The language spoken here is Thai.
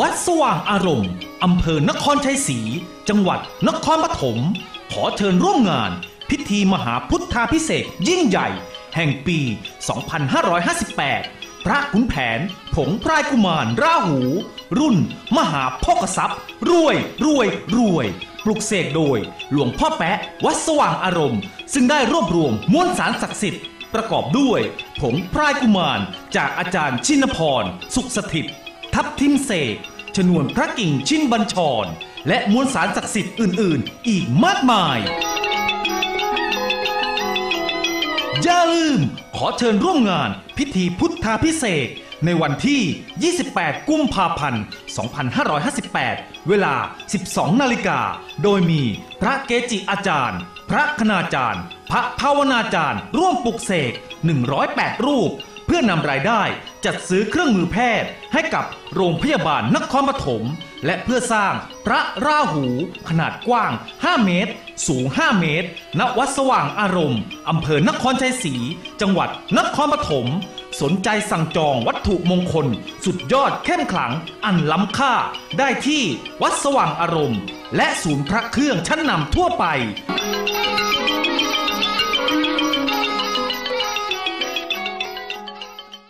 วัดสว่างอารมณ์ อำเภอนครชัยศรี จังหวัดนครปฐม ขอเชิญร่วมงาน พิธีมหาพุทธาพิเศษยิ่งใหญ่ แห่งปี 2558 พระขุนแผน ผงพรายกุมารราหู รุ่น มหาพกทรัพย์ รวย รวย รวย ปลุกเสกโดย หลวงพ่อแปะ วัดสว่างอารมณ์ ซึ่งได้รวบรวมมวลสารศักดิ์สิทธิ์ประกอบด้วย ผงพรายกุมาร จากอาจารย์ชินพร สุขสถิต ทับทิมเสกชนวนพระกิ่งชินบัญชร และมวลสารศักดิ์สิทธิ์อื่น ๆ อีกมากมาย อย่าลืม ขอเชิญร่วมงานพิธีพุทธาพิเศษในวันที่ 28 กุมภาพันธ์ 2558 เวลา 12 นาฬิกา โดยมีพระเกจิอาจารย์ พระคณาจารย์ พระภาวนาจารย์ ร่วมปลุกเสก 108 รูป เพื่อนำรายได้จัดซื้อเครื่องมือแพทย์ให้กับโรงพยาบาลนครปฐม และเพื่อสร้างพระราหูขนาดกว้าง 5 เมตร สูง 5 เมตร ณ วัดสว่างอารมณ์อำเภอนครชัยศรี จังหวัดนครปฐม สนใจสั่งจองวัตถุมงคล สุดยอดเข้มขลังอันล้ำค่า ได้ที่วัดสว่างอารมณ์ และศูนย์พระเครื่องชั้นนำทั่วไป